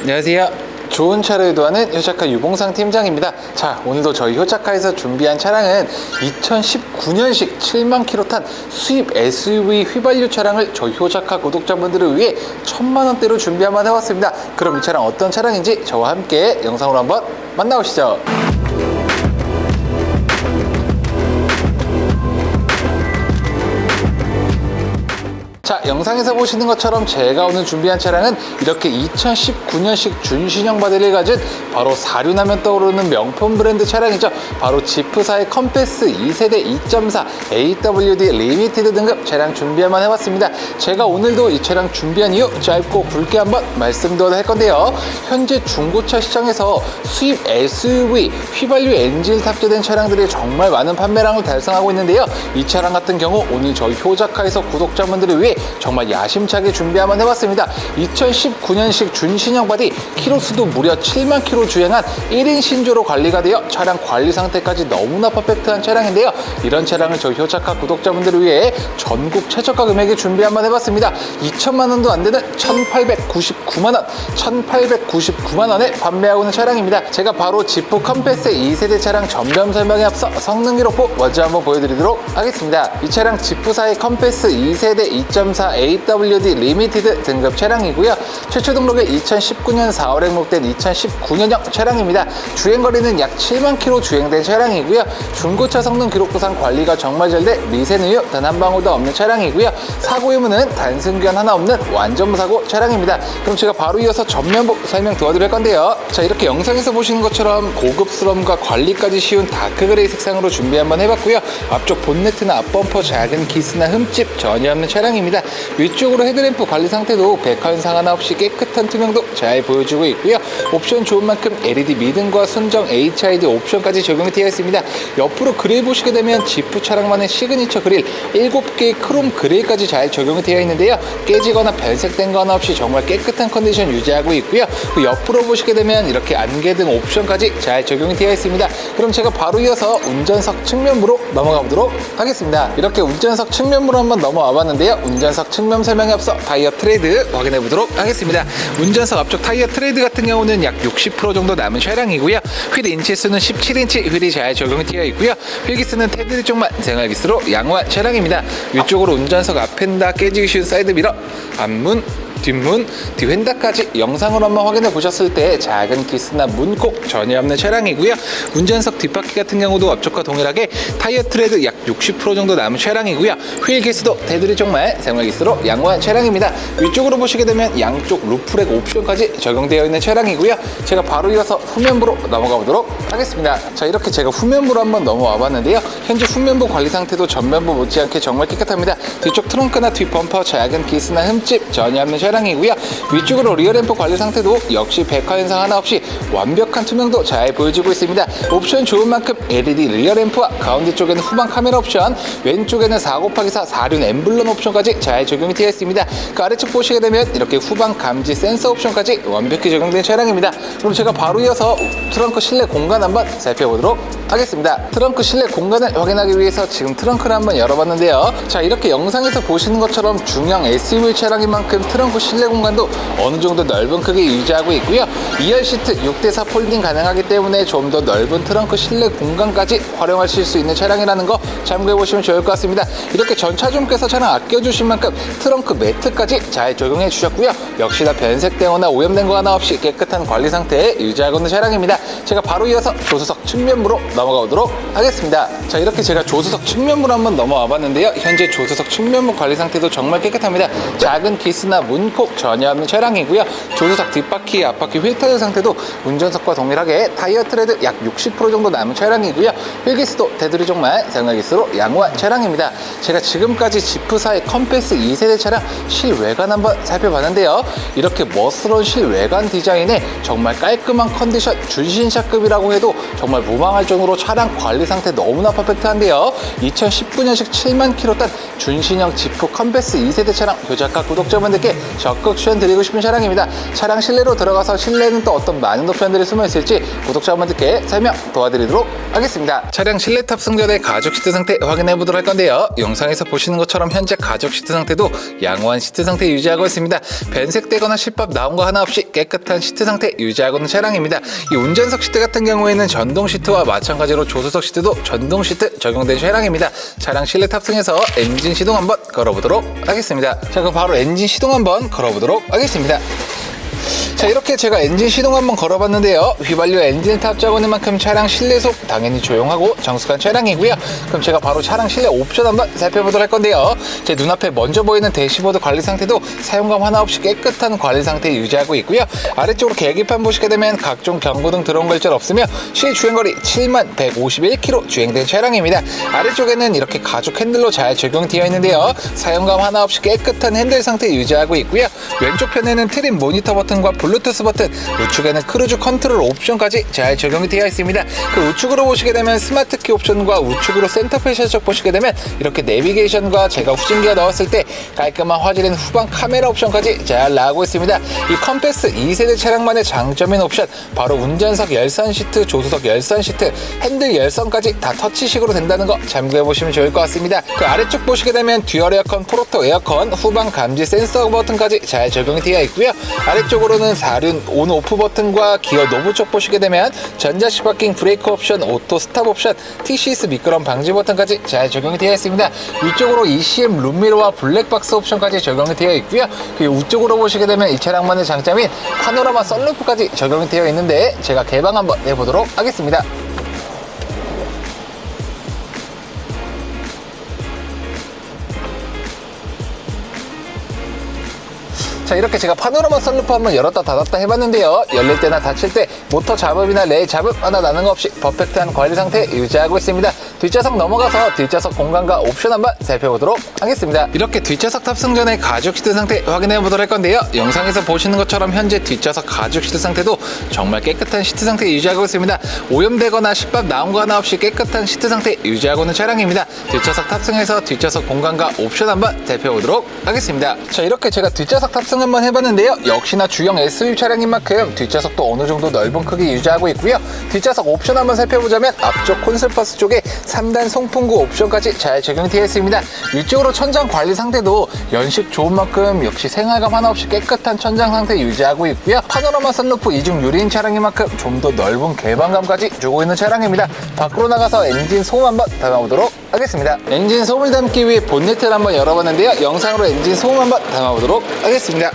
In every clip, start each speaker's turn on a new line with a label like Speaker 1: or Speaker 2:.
Speaker 1: 안녕하세요. 좋은 차를 유도하는 효자카 유봉상 팀장입니다. 자, 오늘도 저희 효자카에서 준비한 차량은 2019년식 7만 킬로 탄 수입 SUV 휘발유 차량을 저희 효자카 구독자분들을 위해 천만 원대로 준비 한번 해봤습니다. 그럼 이 차량 어떤 차량인지 저와 함께 영상으로 한번 만나보시죠. 자, 영상에서 보시는 것처럼 제가 오늘 준비한 차량은 이렇게 2019년식 준신형 바디를 가진 바로 사륜하면 떠오르는 명품 브랜드 차량이죠. 바로 지프사의 컴패스 2세대 2.4 AWD 리미티드 등급 차량 준비 한번 해봤습니다. 제가 오늘도 이 차량 준비한 이유 짧고 굵게 한번 말씀드려야 할 건데요. 현재 중고차 시장에서 수입 SUV 휘발유 엔진 탑재된 차량들이 정말 많은 판매량을 달성하고 있는데요. 이 차량 같은 경우 오늘 저희 효자카에서 구독자분들을 위해 정말 야심차게 준비 한번 해봤습니다. 2019년식 준신형 바디 키로수도 무려 7만 킬로 주행한 1인 신조로 관리가 되어 차량 관리 상태까지 너무나 퍼펙트한 차량인데요. 이런 차량을 저희 효자카 구독자분들을 위해 전국 최저가 금액에 준비 한번 해봤습니다. 2천만 원도 안 되는 1,899만 원, 1,899만 원에 판매하고 있는 차량입니다. 제가 바로 지프 컴패스 2세대 차량 점점 설명에 앞서 성능 기록부 먼저 한번 보여드리도록 하겠습니다. 이 차량 지프사의 컴패스 2세대 2.4 AWD 리미티드 등급 차량이고요. 최초 등록에 2019년 4월에 등록된 2019년형 차량입니다. 주행거리는 약 7만 킬로 주행된 차량이고요. 중고차 성능 기록부상 관리가 정말 잘 돼 미세는 우유 단 한 방울도 없는 차량이고요. 사고 유무는 교환 하나 없는 완전 무사고 차량입니다. 그럼 제가 바로 이어서 전면부 설명 도와드릴 건데요. 자 이렇게 영상에서 보시는 것처럼 고급스러움과 관리까지 쉬운 다크 그레이 색상으로 준비 한번 해봤고요. 앞쪽 본네트나 앞범퍼 작은 기스나 흠집 전혀 없는 차량입니다. 위쪽으로 헤드램프 관리 상태도 백화 현상 하나 없이 깨끗한 투명도 잘 보여주고 있고요. 옵션 좋은 만큼 LED 미등과 순정 HID 옵션까지 적용이 되어 있습니다. 옆으로 그릴 보시게 되면 지프 차량만의 시그니처 그릴 7개의 크롬 그릴까지 잘 적용이 되어 있는데요. 깨지거나 변색된 거 하나 없이 정말 깨끗한 컨디션 유지하고 있고요. 그 옆으로 보시게 되면 이렇게 안개 등 옵션까지 잘 적용이 되어 있습니다. 그럼 제가 바로 이어서 운전석 측면부로 넘어가 보도록 하겠습니다. 이렇게 운전석 측면부로 한번 넘어와 봤는데요. 운전석 측면 설명에 앞서 타이어 트레이드 확인해 보도록 하겠습니다. 운전석 앞쪽 타이어 트레이드 같은 경우는 약 60% 정도 남은 차량이고요. 휠 인치 수는 17인치 휠이 잘 적용이 되어 있고요. 휠기스는 테두리 쪽만 생활기스로 양호한 차량입니다. 위쪽으로 운전석 앞엔다 깨지기 쉬운 사이드 미러, 앞문, 뒷문, 뒤휀다까지 영상으로 한번 확인해 보셨을 때 작은 기스나 문콕 전혀 없는 차량이고요. 운전석 뒷바퀴 같은 경우도 앞쪽과 동일하게 타이어 트레드 약 60% 정도 남은 차량이고요. 휠 기스도 테두리 쪽만 생활 기스로 양호한 차량입니다. 위쪽으로 보시게 되면 양쪽 루프렉 옵션까지 적용되어 있는 차량이고요. 제가 바로 이어서 후면부로 넘어가 보도록 하겠습니다. 자 이렇게 제가 후면부로 한번 넘어와 봤는데요. 현재 후면부 관리 상태도 전면부 못지않게 정말 깨끗합니다. 뒤쪽 트렁크나 뒷 범퍼 작은 기스나 흠집 전혀 없는 차량 이고요. 위쪽으로 리어 램프 관리 상태도 역시 백화 현상 하나 없이 완벽한 투명도 잘 보여주고 있습니다. 옵션 좋은 만큼 LED 리어 램프와 가운데 쪽에는 후방 카메라 옵션, 왼쪽에는 4 곱하기 4 4륜 엠블럼 옵션까지 잘 적용이 되어 있습니다. 그 아래쪽 보시게 되면 이렇게 후방 감지 센서 옵션까지 완벽히 적용된 차량입니다. 그럼 제가 바로 이어서 트렁크 실내 공간 한번 살펴보도록 하겠습니다. 트렁크 실내 공간을 확인하기 위해서 지금 트렁크를 한번 열어봤는데요. 자 이렇게 영상에서 보시는 것처럼 중형 SUV 차량인 만큼 트렁크 실내 공간도 어느 정도 넓은 크기 유지하고 있고요. 2열 시트 6대4 폴딩 가능하기 때문에 좀 더 넓은 트렁크 실내 공간까지 활용하실 수 있는 차량이라는 거 참고해 보시면 좋을 것 같습니다. 이렇게 전 차주님께서 차량 아껴주신 만큼 트렁크 매트까지 잘 적용해 주셨고요. 역시나 변색되거나 오염된 거 하나 없이 깨끗한 관리 상태에 유지하고 있는 차량입니다. 제가 바로 이어서 조수석 측면부로 넘어가 보도록 하겠습니다. 자 이렇게 제가 조수석 측면부로 한번 넘어와 봤는데요. 현재 조수석 측면부 관리 상태도 정말 깨끗합니다. 작은 기스나 문콕 전혀 없는 차량이고요. 조수석 뒷바퀴, 앞바퀴 휠 타일 상태도 운전석과 동일하게 타이어 트레드 약 60% 정도 남은 차량이고요. 휠기스도 테두리 정말 생활기스로 양호한 차량입니다. 제가 지금까지 지프사의 컴패스 2세대 차량 실외관 한번 살펴봤는데요. 이렇게 멋스러운 실외관 디자인에 정말 깔끔한 컨디션 준신샤급이라고 해도 정말 무방할 정도로 차량 관리 상태 너무나 퍼펙트한데요. 2019년식 7만 킬로 딴 준신형 지프 컴패스 2세대 차량 효자가 구독자분들께 적극 추천드리고 싶은 차량입니다. 차량 실내로 들어가서 실내는 또 어떤 많은 옵션들이 숨어 있을지 구독자분들께 설명 도와드리도록 하겠습니다. 차량 실내 탑승 전에 가죽 시트 상태 확인해 보도록 할 건데요. 영상에서 보시는 것처럼 현재 가죽 시트 상태도 양호한 시트 상태 유지하고 있습니다. 변색되거나 실밥 나온 거 하나 없이 깨끗한 시트 상태 유지하고 있는 차량입니다. 이 운전석 시트 같은 경우에는 전동 시트와 마찬가지로 조수석 시트도 전동 시트 적용된 차량입니다. 차량 실내 탑승해서 엔진 시동 한번 걸어보도록 하겠습니다. 자, 그럼 바로 엔진 시동 한번 걸어보도록 하겠습니다. 자 이렇게 제가 엔진 시동 한번 걸어봤는데요. 휘발유 엔진을 탑재하고 있는 만큼 차량 실내 속 당연히 조용하고 정숙한 차량이고요. 그럼 제가 바로 차량 실내 옵션 한번 살펴보도록 할 건데요. 제 눈앞에 먼저 보이는 대시보드 관리 상태도 사용감 하나 없이 깨끗한 관리 상태 유지하고 있고요. 아래쪽으로 계기판 보시게 되면 각종 경고등 들어온 글자 없으며 실 주행거리 7만 151km 주행된 차량입니다. 아래쪽에는 이렇게 가죽 핸들로 잘 적용되어 있는데요. 사용감 하나 없이 깨끗한 핸들 상태 유지하고 있고요. 왼쪽 편에는 트림 모니터 버튼과 블루 투스 버튼, 우측에는 크루즈 컨트롤 옵션까지 잘 적용이 되어 있습니다. 그 우측으로 보시게 되면 스마트 키 옵션과 우측으로 센터페 셔적 보시게 되면 이렇게 내비게이션과 제가 후진기어 넣었을 때 깔끔한 화질인 후방 카메라 옵션까지 잘 나오고 있습니다. 이 컴패스 2세대 차량만의 장점인 옵션 바로 운전석 열선 시트, 조수석 열선 시트, 핸들 열선까지 다 터치식으로 된다는 거 참고해 보시면 좋을 것 같습니다. 그 아래쪽 보시게 되면 듀얼 에어컨, 프로토 에어컨, 후방 감지 센서 버튼까지 잘 적용이 되어 있고요. 아래쪽으로는 사륜 온 오프 버튼과 기어 노브 쪽 보시게 되면 전자식 바킹 브레이크 옵션, 오토 스탑 옵션, TCS 미끄럼 방지 버튼까지 잘 적용이 되어 있습니다. 위쪽으로 ECM 룸미러와 블랙박스 옵션까지 적용이 되어 있고요. 그리고 우쪽으로 보시게 되면 이 차량만의 장점인 파노라마 썬루프까지 적용이 되어 있는데 제가 개방 한번 해보도록 하겠습니다. 자 이렇게 제가 파노라마 선루프 한번 열었다 닫았다 해봤는데요. 열릴 때나 닫힐 때 모터 잡음이나 레일 잡음 하나 나는 거 없이 퍼펙트한 관리 상태 유지하고 있습니다 뒷좌석 넘어가서 뒷좌석 공간과 옵션 한번 살펴보도록 하겠습니다. 이렇게 뒷좌석 탑승 전에 가죽 시트 상태 확인해 보도록 할 건데요. 영상에서 보시는 것처럼 현재 뒷좌석 가죽 시트 상태도 정말 깨끗한 시트 상태 유지하고 있습니다. 오염되거나 십밥 나온 거 하나 없이 깨끗한 시트 상태 유지하고 있는 차량입니다. 뒷좌석 탑승해서 뒷좌석 공간과 옵션 한번 살펴보도록 하겠습니다. 자 이렇게 제가 뒷좌석 탑승 한번 해봤는데요. 역시나 주형 SUV 차량인 만큼 뒷좌석도 어느 정도 넓은 크기 유지하고 있고요. 뒷좌석 옵션 한번 살펴보자면 앞쪽 콘솔 버스 쪽에 3단 송풍구 옵션까지 잘 적용되어 있습니다. 위쪽으로 천장 관리 상태도 연식 좋은 만큼 역시 생활감 하나 없이 깨끗한 천장 상태 유지하고 있고요. 파노라마 선루프 이중 유리인 차량인 만큼 좀 더 넓은 개방감까지 주고 있는 차량입니다. 밖으로 나가서 엔진 소음 한번 담아보도록 하겠습니다. 엔진 소음을 담기 위해 본네트를 한번 열어봤는데요. 영상으로 엔진 소음 한번 담아보도록 하겠습니다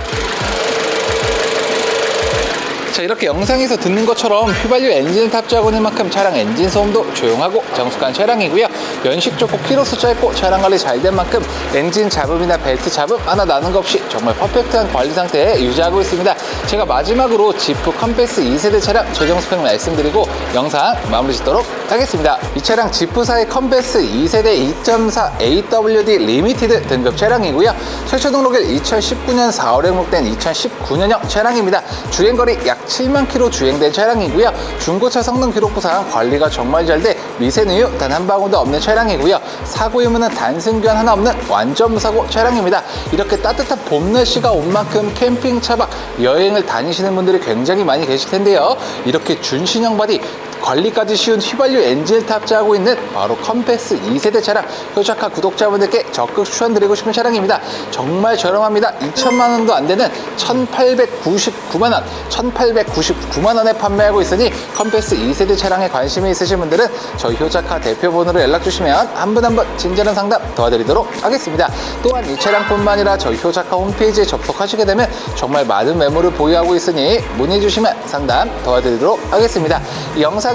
Speaker 1: 자 이렇게 영상에서 듣는 것처럼 휘발유 엔진을 탑재하고 있는 만큼 차량 엔진 소음도 조용하고 정숙한 차량이고요 연식 좋고 키로 수 짧고 차량 관리 잘 된 만큼 엔진 잡음이나 벨트 잡음 하나 나는 것 없이 정말 퍼펙트한 관리 상태에 유지하고 있습니다. 제가 마지막으로 지프 컴패스 2세대 차량 최종 스펙 말씀드리고 영상 마무리 짓도록 하겠습니다. 이 차량 지프사의 컴패스 2세대 2.4 AWD 리미티드 등급 차량이고요. 최초 등록일 2019년 4월에 등록된 2019년형 차량입니다. 주행거리 약 7만 킬로 주행된 차량이고요. 중고차 성능 기록부상 관리가 정말 잘 돼 미세누유 단 한 방울도 없는 차량 이고요. 사고 유무는 단순견 하나 없는 완전 무사고 차량입니다. 이렇게 따뜻한 봄 날씨가 온 만큼 캠핑 차박 여행을 다니시는 분들이 굉장히 많이 계실 텐데요. 이렇게 준신형 바디 관리까지 쉬운 휘발유 엔진을 탑재하고 있는 바로 컴패스 2세대 차량 효자카 구독자분들께 적극 추천드리고 싶은 차량입니다. 정말 저렴합니다. 2천만 원도 안 되는 1,899만 원, 1,899만 원에 판매하고 있으니 컴패스 2세대 차량에 관심이 있으신 분들은 저희 효자카 대표번호로 연락 주시면 한 분 한 분 친절한 상담 도와드리도록 하겠습니다. 또한 이 차량뿐만 아니라 저희 효자카 홈페이지에 접속하시게 되면 정말 많은 매물을 보유하고 있으니 문의 주시면 상담 도와드리도록 하겠습니다. 이 영상